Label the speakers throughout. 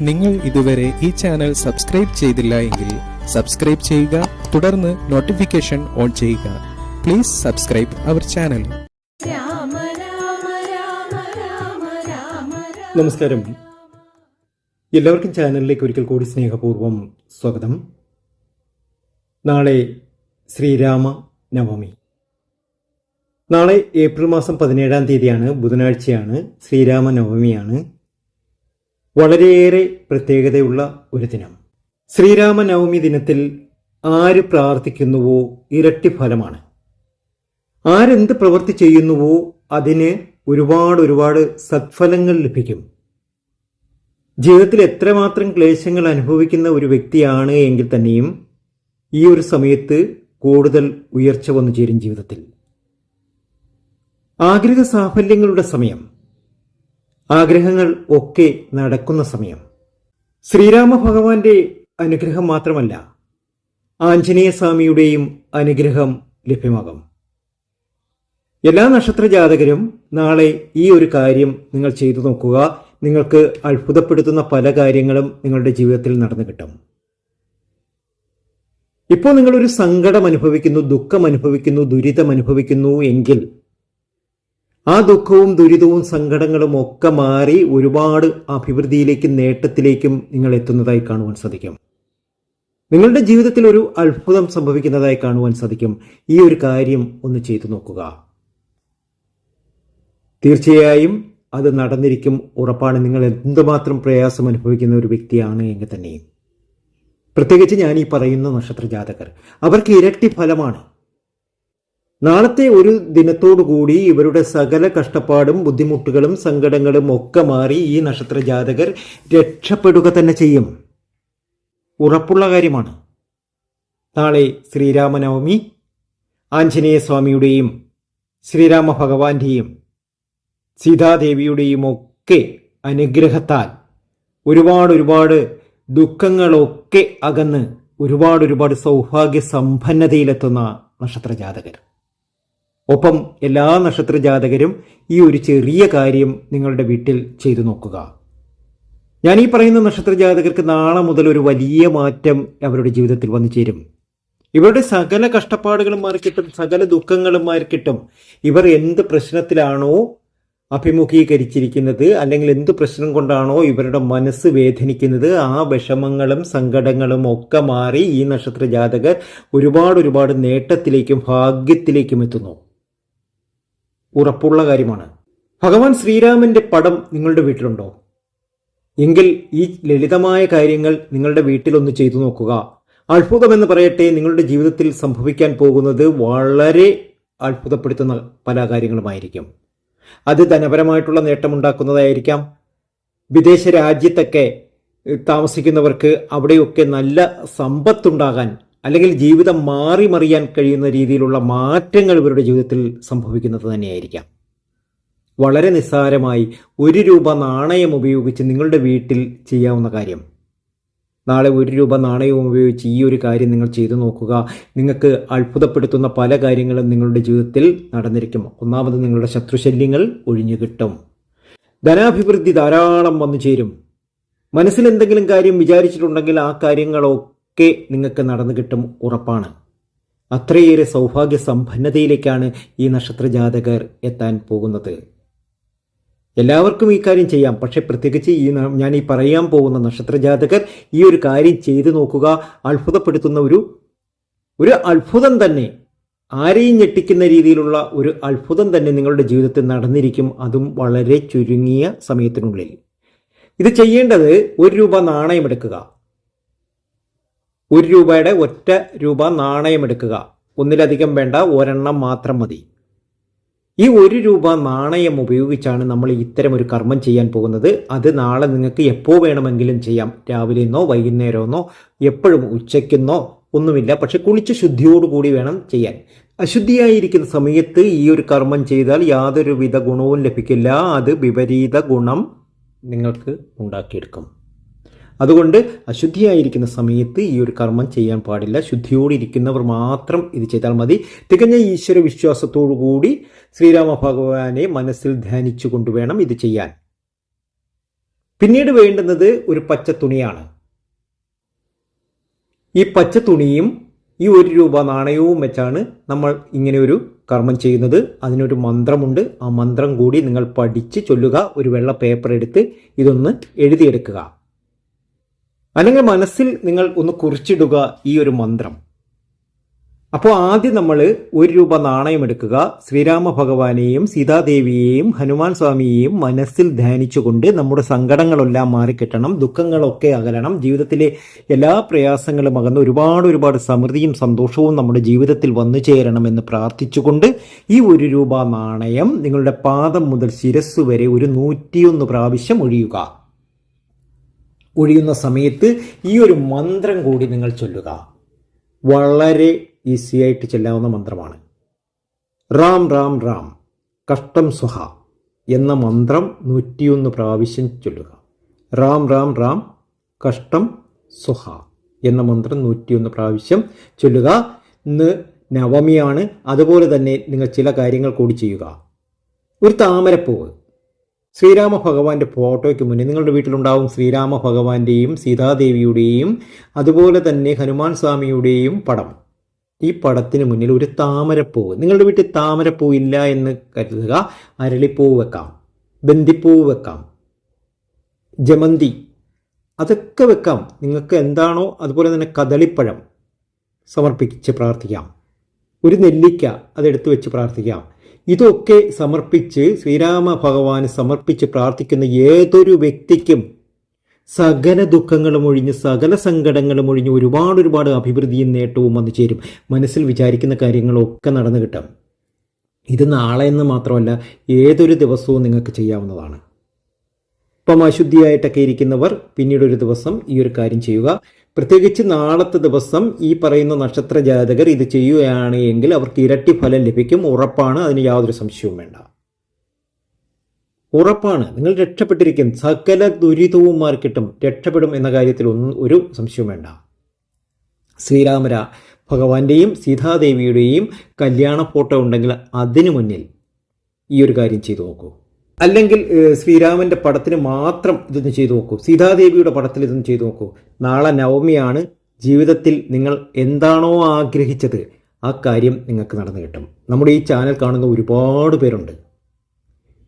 Speaker 1: നിങ്ങൾ ഇതുവരെ ഈ ചാനൽ സബ്സ്ക്രൈബ് ചെയ്തില്ല എങ്കിൽ സബ്സ്ക്രൈബ് ചെയ്യുക തുടർന്ന് നോട്ടിഫിക്കേഷൻ ഓൺ ചെയ്യുക. Please subscribe our channel
Speaker 2: Rama Rama Rama Rama Rama Rama
Speaker 3: നമസ്കാരം. എല്ലാവർക്കും ചാനലിലേക്ക് ഒരിക്കൽ കൂടി സ്നേഹപൂർവം സ്വാഗതം. നാളെ ശ്രീരാമ നവമി നാളെ ഏപ്രിൽ മാസം പതിനേഴാം തീയതിയാണ് ബുധനാഴ്ചയാണ് ശ്രീരാമനവമിയാണ്. വളരെയേറെ പ്രത്യേകതയുള്ള ഒരു ദിനം. ശ്രീരാമനവമി ദിനത്തിൽ ആര് പ്രാർത്ഥിക്കുന്നുവോ ഇരട്ടി ഫലമാണ്. ആരെന്ത് പ്രവൃത്തി ചെയ്യുന്നുവോ അതിന് ഒരുപാട് ഒരുപാട് സത്ഫലങ്ങൾ ലഭിക്കും. ജീവിതത്തിൽ എത്രമാത്രം ക്ലേശങ്ങൾ അനുഭവിക്കുന്ന ഒരു വ്യക്തിയാണ് എങ്കിൽ തന്നെയും ഈ ഒരു സമയത്ത് കൂടുതൽ ഉയർച്ച വന്നു ചേരും ജീവിതത്തിൽ. ആഗ്രഹ സാഫല്യങ്ങളുടെ സമയം. ആഗ്രഹങ്ങൾ ഒക്കെ നടക്കുന്ന സമയം. ശ്രീരാമ ഭഗവാന്റെ അനുഗ്രഹം മാത്രമല്ല ആഞ്ജനേയ സ്വാമിയുടെയും അനുഗ്രഹം ലഭ്യമാകും. എല്ലാ നക്ഷത്ര ജാതകരും നാളെ ഈ ഒരു കാര്യം നിങ്ങൾ ചെയ്തു നോക്കുക. നിങ്ങൾക്ക് അത്ഭുതപ്പെടുത്തുന്ന പല കാര്യങ്ങളും നിങ്ങളുടെ ജീവിതത്തിൽ നടന്നു കിട്ടും. ഇപ്പോൾ നിങ്ങളൊരു സങ്കടം അനുഭവിക്കുന്നു ദുഃഖം അനുഭവിക്കുന്നു ദുരിതം അനുഭവിക്കുന്നു എങ്കിൽ ആ ദുഃഖവും ദുരിതവും സങ്കടങ്ങളും ഒക്കെ മാറി ഒരുപാട് അഭിവൃദ്ധിയിലേക്കും നേട്ടത്തിലേക്കും നിങ്ങൾ എത്തുന്നതായി കാണുവാൻ സാധിക്കും. നിങ്ങളുടെ ജീവിതത്തിൽ ഒരു അത്ഭുതം സംഭവിക്കുന്നതായി കാണുവാൻ സാധിക്കും. ഈ ഒരു കാര്യം ഒന്ന് ചെയ്തു നോക്കുക. തീർച്ചയായും അത് നടന്നിരിക്കും ഉറപ്പാണ്. നിങ്ങൾ എന്തുമാത്രം പ്രയാസം അനുഭവിക്കുന്ന ഒരു വ്യക്തിയാണ് എങ്കിൽ തന്നെയും. പ്രത്യേകിച്ച് ഞാൻ ഈ പറയുന്ന നക്ഷത്ര ജാതകർ അവർക്ക് ഇരട്ടി ഫലമാണ്. നാളത്തെ ഒരു ദിനത്തോടുകൂടി ഇവരുടെ സകല കഷ്ടപ്പാടും ബുദ്ധിമുട്ടുകളും സങ്കടങ്ങളും ഒക്കെ മാറി ഈ നക്ഷത്ര ജാതകർ രക്ഷപ്പെടുക തന്നെ ചെയ്യും. ഉറപ്പുള്ള കാര്യമാണ്. നാളെ ശ്രീരാമനവമി ആഞ്ജനേയ സ്വാമിയുടെയും ശ്രീരാമ ഭഗവാന്റെയും സീതാദേവിയുടെയും ഒക്കെ അനുഗ്രഹത്താൽ ഒരുപാട് ഒരുപാട് ദുഃഖങ്ങളൊക്കെ അകന്ന് ഒരുപാട് ഒരുപാട് സൗഭാഗ്യ സമ്പന്നതയിലെത്തുന്ന നക്ഷത്ര ജാതകർ ഒപ്പം എല്ലാ നക്ഷത്ര ജാതകരും ഈ ഒരു ചെറിയ കാര്യം നിങ്ങളുടെ വീട്ടിൽ ചെയ്തു നോക്കുക. ഞാൻ ഈ പറയുന്ന നക്ഷത്ര ജാതകർക്ക് നാളെ മുതൽ ഒരു വലിയ മാറ്റം അവരുടെ ജീവിതത്തിൽ വന്നു ചേരും. ഇവരുടെ സകല കഷ്ടപ്പാടുകളും മാറിക്കിട്ടും സകല ദുഃഖങ്ങളും മാറിക്കിട്ടും ഇവർ എന്ത് പ്രശ്നത്തിലാണോ അഭിമുഖീകരിച്ചിരിക്കുന്നത് അല്ലെങ്കിൽ എന്ത് പ്രശ്നം കൊണ്ടാണോ ഇവരുടെ മനസ്സ് വേദനിക്കുന്നത് ആ വിഷമങ്ങളും സങ്കടങ്ങളും ഒക്കെ മാറി ഈ നക്ഷത്ര ജാതകർ ഒരുപാട് ഒരുപാട് നേട്ടത്തിലേക്കും ഭാഗ്യത്തിലേക്കും എത്തുന്നു. ഉറപ്പുള്ള കാര്യമാണ്. ഭഗവാൻ ശ്രീരാമന്റെ പടം നിങ്ങളുടെ വീട്ടിലുണ്ടോ? എങ്കിൽ ഈ ലളിതമായ കാര്യങ്ങൾ നിങ്ങളുടെ വീട്ടിലൊന്ന് ചെയ്തു നോക്കുക. അത്ഭുതമെന്ന് പറയട്ടെ നിങ്ങളുടെ ജീവിതത്തിൽ സംഭവിക്കാൻ പോകുന്നത് വളരെ അത്ഭുതപ്പെടുത്തുന്ന പല കാര്യങ്ങളുമായിരിക്കും. അത് ധനപരമായിട്ടുള്ള നേട്ടമുണ്ടാക്കുന്നതായിരിക്കാം. വിദേശ രാജ്യത്തൊക്കെ താമസിക്കുന്നവർക്ക് അവിടെയൊക്കെ നല്ല സമ്പത്തുണ്ടാകാൻ അല്ലെങ്കിൽ ജീവിതം മാറി മറിയാൻ കഴിയുന്ന രീതിയിലുള്ള മാറ്റങ്ങൾ ഇവരുടെ ജീവിതത്തിൽ സംഭവിക്കുന്നത് തന്നെയായിരിക്കാം. വളരെ നിസ്സാരമായി ഒരു രൂപ നാണയം ഉപയോഗിച്ച് നിങ്ങളുടെ വീട്ടിൽ ചെയ്യാവുന്ന കാര്യം. നാളെ ഒരു രൂപ നാണയവും ഉപയോഗിച്ച് ഈ ഒരു കാര്യം നിങ്ങൾ ചെയ്തു നോക്കുക. നിങ്ങൾക്ക് അത്ഭുതപ്പെടുത്തുന്ന പല കാര്യങ്ങളും നിങ്ങളുടെ ജീവിതത്തിൽ നടന്നിരിക്കും. ഒന്നാമത് നിങ്ങളുടെ ശത്രുശല്യങ്ങൾ ഒഴിഞ്ഞു കിട്ടും. ധനാഭിവൃദ്ധി ധാരാളം വന്നു ചേരും. മനസ്സിൽ എന്തെങ്കിലും കാര്യം വിചാരിച്ചിട്ടുണ്ടെങ്കിൽ ആ കാര്യങ്ങളൊക്കെ നിങ്ങൾക്ക് നടന്നു കിട്ടും ഉറപ്പാണ്. അത്രയേറെ സൗഭാഗ്യ സമ്പന്നതയിലേക്കാണ് ഈ നക്ഷത്ര ജാതകർ എത്താൻ പോകുന്നത്. എല്ലാവർക്കും ഈ കാര്യം ചെയ്യാം. പക്ഷെ പ്രത്യേകിച്ച് ഈ ഞാൻ ഈ പറയാൻ പോകുന്ന നക്ഷത്ര ജാതകർ ഈ ഒരു കാര്യം ചെയ്തു നോക്കുക അത്ഭുതപ്പെടുത്തുന്ന ഒരു ഒരു അത്ഭുതം തന്നെ ആരെയും ഞെട്ടിക്കുന്ന രീതിയിലുള്ള ഒരു അത്ഭുതം തന്നെ നിങ്ങളുടെ ജീവിതത്തിൽ നടന്നിരിക്കും. അതും വളരെ ചുരുങ്ങിയ സമയത്തിനുള്ളിൽ. ഇത് ചെയ്യേണ്ടത് ഒരു രൂപ നാണയം എടുക്കുക ഒരു രൂപയുടെ ഒറ്റ രൂപ നാണയം എടുക്കുക. ഒന്നിലധികം വേണ്ട ഒരെണ്ണം മാത്രം മതി. ഈ ഒരു രൂപ നാണയം ഉപയോഗിച്ചാണ് നമ്മൾ ഇത്തരം ഒരു കർമ്മം ചെയ്യാൻ പോകുന്നത്. അത് നാളെ നിങ്ങൾക്ക് എപ്പോൾ വേണമെങ്കിലും ചെയ്യാം. രാവിലെന്നോ വൈകുന്നേരമെന്നോ എപ്പോഴും ഉച്ചയ്ക്കെന്നോ ഒന്നുമില്ല. പക്ഷെ കുളിച്ച് ശുദ്ധിയോടുകൂടി വേണം ചെയ്യാൻ. അശുദ്ധിയായിരിക്കുന്ന സമയത്ത് ഈ ഒരു കർമ്മം ചെയ്താൽ യാതൊരുവിധ ഗുണവും ലഭിക്കില്ല. അത് വിപരീത ഗുണം നിങ്ങൾക്ക് ഉണ്ടാക്കിയെടുക്കും. അതുകൊണ്ട് അശുദ്ധിയായിരിക്കുന്ന സമയത്ത് ഈ ഒരു കർമ്മം ചെയ്യാൻ പാടില്ല. ശുദ്ധിയോടിരിക്കുന്നവർ മാത്രം ഇത് ചെയ്താൽ മതി. തികഞ്ഞ ഈശ്വര വിശ്വാസത്തോടു കൂടി ശ്രീരാമ ഭഗവാനെ മനസ്സിൽ ധ്യാനിച്ചു കൊണ്ടുവേണം ഇത് ചെയ്യാൻ. പിന്നീട് വേണ്ടുന്നത് ഒരു പച്ച തുണിയാണ് ഈ പച്ച തുണിയും ഈ ഒരു രൂപ നാണയവും വെച്ചാണ് നമ്മൾ ഇങ്ങനെ ഒരു കർമ്മം ചെയ്യുന്നത്. അതിനൊരു മന്ത്രമുണ്ട്. ആ മന്ത്രം കൂടി നിങ്ങൾ പഠിച്ച് ചൊല്ലുക. ഒരു വെള്ള പേപ്പർ എടുത്ത് ഇതൊന്ന് എഴുതിയെടുക്കുക. അല്ലെങ്കിൽ മനസ്സിൽ നിങ്ങൾ ഒന്ന് കുറിച്ചിടുക ഈ ഒരു മന്ത്രം. അപ്പോൾ ആദ്യം നമ്മൾ ഒരു രൂപ നാണയം എടുക്കുക. ശ്രീരാമ ഭഗവാനെയും സീതാദേവിയെയും ഹനുമാൻ സ്വാമിയെയും മനസ്സിൽ ധ്യാനിച്ചുകൊണ്ട് നമ്മുടെ സങ്കടങ്ങളെല്ലാം മാറിക്കിട്ടണം. ദുഃഖങ്ങളൊക്കെ അകലണം. ജീവിതത്തിലെ എല്ലാ പ്രയാസങ്ങളും അകന്ന് ഒരുപാട് ഒരുപാട് സമൃദ്ധിയും സന്തോഷവും നമ്മുടെ ജീവിതത്തിൽ വന്നു ചേരണമെന്ന് പ്രാർത്ഥിച്ചുകൊണ്ട് ഈ ഒരു രൂപ നാണയം നിങ്ങളുടെ പാദം മുതൽ ശിരസ് വരെ ഒരു നൂറ്റിയൊന്ന് പ്രാവശ്യം ഒഴിയുക. ഒഴിയുന്ന സമയത്ത് ഈ ഒരു മന്ത്രം കൂടി നിങ്ങൾ ചൊല്ലുക. വളരെ ഈസി ആയിട്ട് ചെല്ലാവുന്ന മന്ത്രമാണ്. റാം റാം റാം കഷ്ടം സുഹ എന്ന മന്ത്രം നൂറ്റിയൊന്ന് പ്രാവശ്യം ചൊല്ലുക. റാം റാം റാം കഷ്ടം സുഹ എന്ന മന്ത്രം നൂറ്റിയൊന്ന് പ്രാവശ്യം ചൊല്ലുക. ഇന്ന് നവമിയാണ്. അതുപോലെ തന്നെ നിങ്ങൾ ചില കാര്യങ്ങൾ കൂടി ചെയ്യുക. ഒരു താമരപ്പൂവ്. ശ്രീരാമ ഭഗവാന്റെ ഫോട്ടോയ്ക്ക് മുന്നിൽ നിങ്ങളുടെ വീട്ടിലുണ്ടാവും ശ്രീരാമ ഭഗവാന്റെയും സീതാദേവിയുടെയും അതുപോലെ തന്നെ ഹനുമാൻ സ്വാമിയുടെയും പടം. ഈ പടത്തിന് മുന്നിൽ ഒരു താമരപ്പൂവ് നിങ്ങളുടെ വീട്ടിൽ താമരപ്പൂ ഇല്ല എന്ന് കരുതുക. അരളിപ്പൂവ് വെക്കാം. ബന്ദിപ്പൂവ് വെക്കാം. ജമന്തി. അതൊക്കെ വെക്കാം. നിങ്ങൾക്ക് എന്താണോ അതുപോലെ തന്നെ കദളിപ്പഴം സമർപ്പിച്ച് പ്രാർത്ഥിക്കാം. ഒരു നെല്ലിക്ക അതെടുത്ത് വെച്ച് പ്രാർത്ഥിക്കാം. ഇതൊക്കെ സമർപ്പിച്ച് ശ്രീരാമ ഭഗവാന് സമർപ്പിച്ച് പ്രാർത്ഥിക്കുന്ന ഏതൊരു വ്യക്തിക്കും സകല ദുഃഖങ്ങളും ഒഴിഞ്ഞ് സകല സങ്കടങ്ങളും ഒഴിഞ്ഞ് ഒരുപാട് ഒരുപാട് അഭിവൃദ്ധിയും നേട്ടവും വന്നു ചേരും. മനസ്സിൽ വിചാരിക്കുന്ന കാര്യങ്ങളൊക്കെ നടന്നു കിട്ടാം. ഇത് നാളെ എന്ന് മാത്രമല്ല ഏതൊരു ദിവസവും നിങ്ങൾക്ക് ചെയ്യാവുന്നതാണ്. ഇപ്പം അശുദ്ധിയായിട്ടൊക്കെ ഇരിക്കുന്നവർ പിന്നീട് ഒരു ദിവസം ഈ ഒരു കാര്യം ചെയ്യുക. പ്രത്യേകിച്ച് നാളത്തെ ദിവസം ഈ പറയുന്ന നക്ഷത്ര ജാതകർ ഇത് ചെയ്യുകയാണ് എങ്കിൽ അവർക്ക് ഇരട്ടി ഫലം ലഭിക്കും. ഉറപ്പാണ്. അതിന് യാതൊരു സംശയവും വേണ്ട. ഉറപ്പാണ്. നിങ്ങൾ രക്ഷപ്പെട്ടിരിക്കും. സകല ദുരിതവും മാർക്കിട്ടും രക്ഷപ്പെടും എന്ന കാര്യത്തിൽ ഒന്നും ഒരു സംശയവും വേണ്ട. ശ്രീരാമര ഭഗവാന്റെയും സീതാദേവിയുടെയും കല്യാണ ഫോട്ടോ ഉണ്ടെങ്കിൽ അതിനു മുന്നിൽ ഈ ഒരു കാര്യം ചെയ്തു നോക്കൂ. അല്ലെങ്കിൽ ശ്രീരാമന്റെ പടത്തിന് മാത്രം ഇതൊന്ന് ചെയ്തു നോക്കൂ. സീതാദേവിയുടെ പടത്തിൽ ഇതൊന്ന് ചെയ്തു നോക്കൂ. നാളെ നവമിയാണ്. ജീവിതത്തിൽ നിങ്ങൾ എന്താണോ ആഗ്രഹിച്ചത് ആ കാര്യം നിങ്ങൾക്ക് നടന്നു കിട്ടും. നമ്മുടെ ഈ ചാനൽ കാണുന്ന ഒരുപാട് പേരുണ്ട്.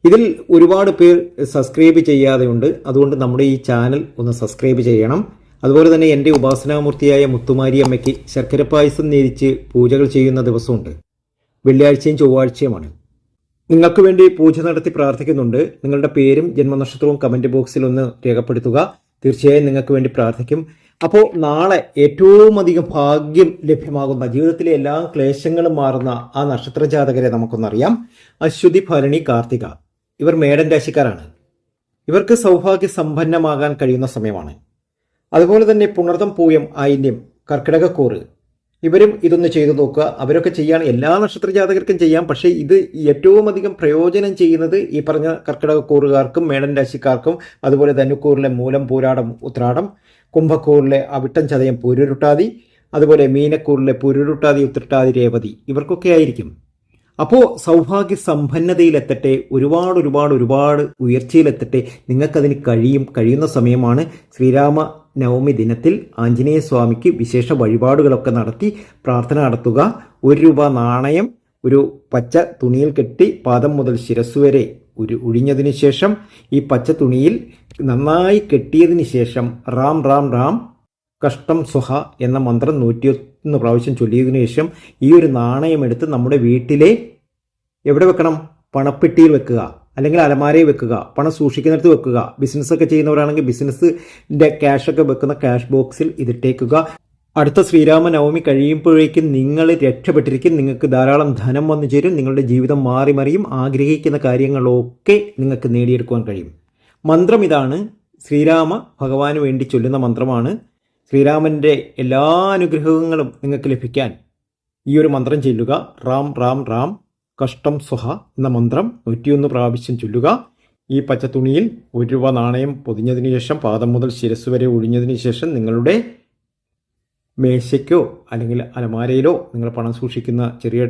Speaker 3: ഇതിൽ ഒരുപാട് പേർ സബ്സ്ക്രൈബ് ചെയ്യാതെയുണ്ട്. അതുകൊണ്ട് നമ്മുടെ ഈ ചാനൽ ഒന്ന് സബ്സ്ക്രൈബ് ചെയ്യണം. അതുപോലെ തന്നെ എന്റെ ഉപാസനാമൂർത്തിയായ മുത്തുമാരി അമ്മയ്ക്ക് ശർക്കര പായസം നേരിച്ച് പൂജകൾ ചെയ്യുന്ന ദിവസമുണ്ട്. വെള്ളിയാഴ്ചയും ചൊവ്വാഴ്ചയുമാണ്. നിങ്ങൾക്ക് വേണ്ടി പൂജ നടത്തി പ്രാർത്ഥിക്കുന്നുണ്ട്. നിങ്ങളുടെ പേരും ജന്മനക്ഷത്രവും കമന്റ് ബോക്സിൽ ഒന്ന് രേഖപ്പെടുത്തുക. തീർച്ചയായും നിങ്ങൾക്ക് വേണ്ടി പ്രാർത്ഥിക്കും. അപ്പോൾ നാളെ ഏറ്റവും അധികം ഭാഗ്യം ലഭ്യമാകുന്ന ജീവിതത്തിലെ എല്ലാ ക്ലേശങ്ങളും മാറുന്ന ആ നക്ഷത്ര ജാതകരെ നമുക്കൊന്നറിയാം. അശ്വതി ഭരണി കാർത്തിക. ഇവർ മേടൻ രാശിക്കാരാണ്. ഇവർക്ക് സൗഭാഗ്യ സമ്പന്നമാകാൻ കഴിയുന്ന സമയമാണ്. അതുപോലെ തന്നെ പുണർതം പൂയം ആയിന്യം കർക്കിടകക്കൂറ് ഇവരും ഇതൊന്ന് ചെയ്തു നോക്കുക. അവരൊക്കെ ചെയ്യാൻ എല്ലാ നക്ഷത്ര ജാതകർക്കും ചെയ്യാം. പക്ഷേ ഇത് ഏറ്റവും അധികം പ്രയോജനം ചെയ്യുന്നത് ഈ പറഞ്ഞ കർക്കിടകക്കൂറുകാർക്കും മേടൻ രാശിക്കാർക്കും അതുപോലെ ധനുക്കൂറിലെ മൂലം പൂരാടം ഉത്രാടം കുംഭക്കൂറിലെ അവിട്ടം ചതയം പുരുരുട്ടാതി അതുപോലെ മീനക്കൂറിലെ പുരുരുട്ടാതി ഉത്രട്ടാതി രേവതി ഇവർക്കൊക്കെ ആയിരിക്കും. അപ്പോൾ സൗഭാഗ്യ സമ്പന്നതയിലെത്തട്ടെ ഒരുപാട് ഒരുപാട് ഒരുപാട് ഉയർച്ചയിലെത്തട്ടെ നിങ്ങൾക്കതിന് കഴിയും കഴിയുന്ന സമയമാണ് ശ്രീരാമ നവമി ദിനത്തിൽ ആഞ്ജനേയ സ്വാമിക്ക് വിശേഷ വഴിപാടുകളൊക്കെ നടത്തി പ്രാർത്ഥന നടത്തുക. ഒരു രൂപ നാണയം ഒരു പച്ച തുണിയിൽ കെട്ടി പാദം മുതൽ ശിരസ് വരെ ഒരു ഒഴിഞ്ഞതിന് ശേഷം ഈ പച്ച തുണിയിൽ നന്നായി കെട്ടിയതിന് ശേഷം റാം റാം റാം കഷ്ടം സുഹ എന്ന മന്ത്രം നൂറ്റിയൊന്ന് പ്രാവശ്യം ചൊല്ലിയതിനു ശേഷം ഈ ഒരു നാണയം എടുത്ത് നമ്മുടെ വീട്ടിലെ എവിടെ വെക്കണം? പണപ്പെട്ടിയിൽ വെക്കുക. അല്ലെങ്കിൽ അലമാരയിൽ വെക്കുക പണം സൂക്ഷിക്കുന്നിടത്ത് വെക്കുക. ബിസിനസ് ഒക്കെ ചെയ്യുന്നവരാണെങ്കിൽ ബിസിനസ്സിന്റെ ക്യാഷ് ഒക്കെ വെക്കുന്ന ക്യാഷ് ബോക്സിൽ ഇതിട്ടേക്കുക അടുത്ത ശ്രീരാമ നവമി കഴിയുമ്പോഴേക്കും നിങ്ങൾ രക്ഷപ്പെട്ടിരിക്കും. നിങ്ങൾക്ക് ധാരാളം ധനം വന്നു ചേരും. നിങ്ങളുടെ ജീവിതം മാറി മറിയും. ആഗ്രഹിക്കുന്ന കാര്യങ്ങളൊക്കെ നിങ്ങൾക്ക് നേടിയെടുക്കുവാൻ കഴിയും. മന്ത്രം ഇതാണ്. ശ്രീരാമ ഭഗവാന് വേണ്ടി ചൊല്ലുന്ന മന്ത്രമാണ്. ശ്രീരാമന്റെ എല്ലാ അനുഗ്രഹങ്ങളും നിങ്ങൾക്ക് ലഭിക്കാൻ ഈ ഒരു മന്ത്രം ചൊല്ലുക. റാം റാം റാം. കഷ്ടം സുഹ എന്ന മന്ത്രം നൂറ്റിയൊന്ന് പ്രാവശ്യം ചൊല്ലുക. ഈ പച്ച തുണിയിൽ ഒരു രൂപ നാണയം പൊതിഞ്ഞതിന് ശേഷം പാദം മുതൽ ശിരസ് വരെ ഒഴിഞ്ഞതിന് ശേഷം നിങ്ങളുടെ മേശയ്ക്കോ അല്ലെങ്കിൽ അലമാരയിലോ നിങ്ങൾ പണം സൂക്ഷിക്കുന്ന ചെറിയ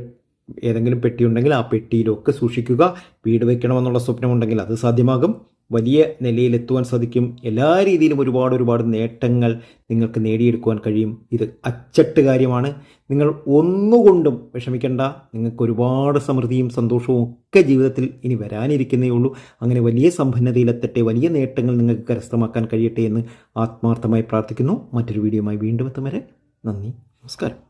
Speaker 3: ഏതെങ്കിലും പെട്ടിയുണ്ടെങ്കിൽ ആ പെട്ടിയിലൊക്കെ സൂക്ഷിക്കുക. വീട് വയ്ക്കണമെന്നുള്ള സ്വപ്നമുണ്ടെങ്കിൽ അത് സാധ്യമാകും. വലിയ നിലയിലെത്തുവാൻ സാധിക്കും. എല്ലാ രീതിയിലും ഒരുപാട് ഒരുപാട് നേട്ടങ്ങൾ നിങ്ങൾക്ക് നേടിയെടുക്കുവാൻ കഴിയും. ഇത് അച്ചട്ട് കാര്യമാണ്. നിങ്ങൾ ഒന്നുകൊണ്ടും വിഷമിക്കേണ്ട. നിങ്ങൾക്ക് ഒരുപാട് സമൃദ്ധിയും സന്തോഷവും ഒക്കെ ജീവിതത്തിൽ ഇനി വരാനിരിക്കുന്നേ ഉള്ളൂ. അങ്ങനെ വലിയ സമ്പന്നതയിലെത്തട്ടെ വലിയ നേട്ടങ്ങൾ നിങ്ങൾക്ക് കരസ്ഥമാക്കാൻ കഴിയട്ടെ എന്ന് ആത്മാർത്ഥമായി പ്രാർത്ഥിക്കുന്നു. മറ്റൊരു വീഡിയോയുമായി വീണ്ടും എത്തും വരെ നന്ദി. നമസ്കാരം.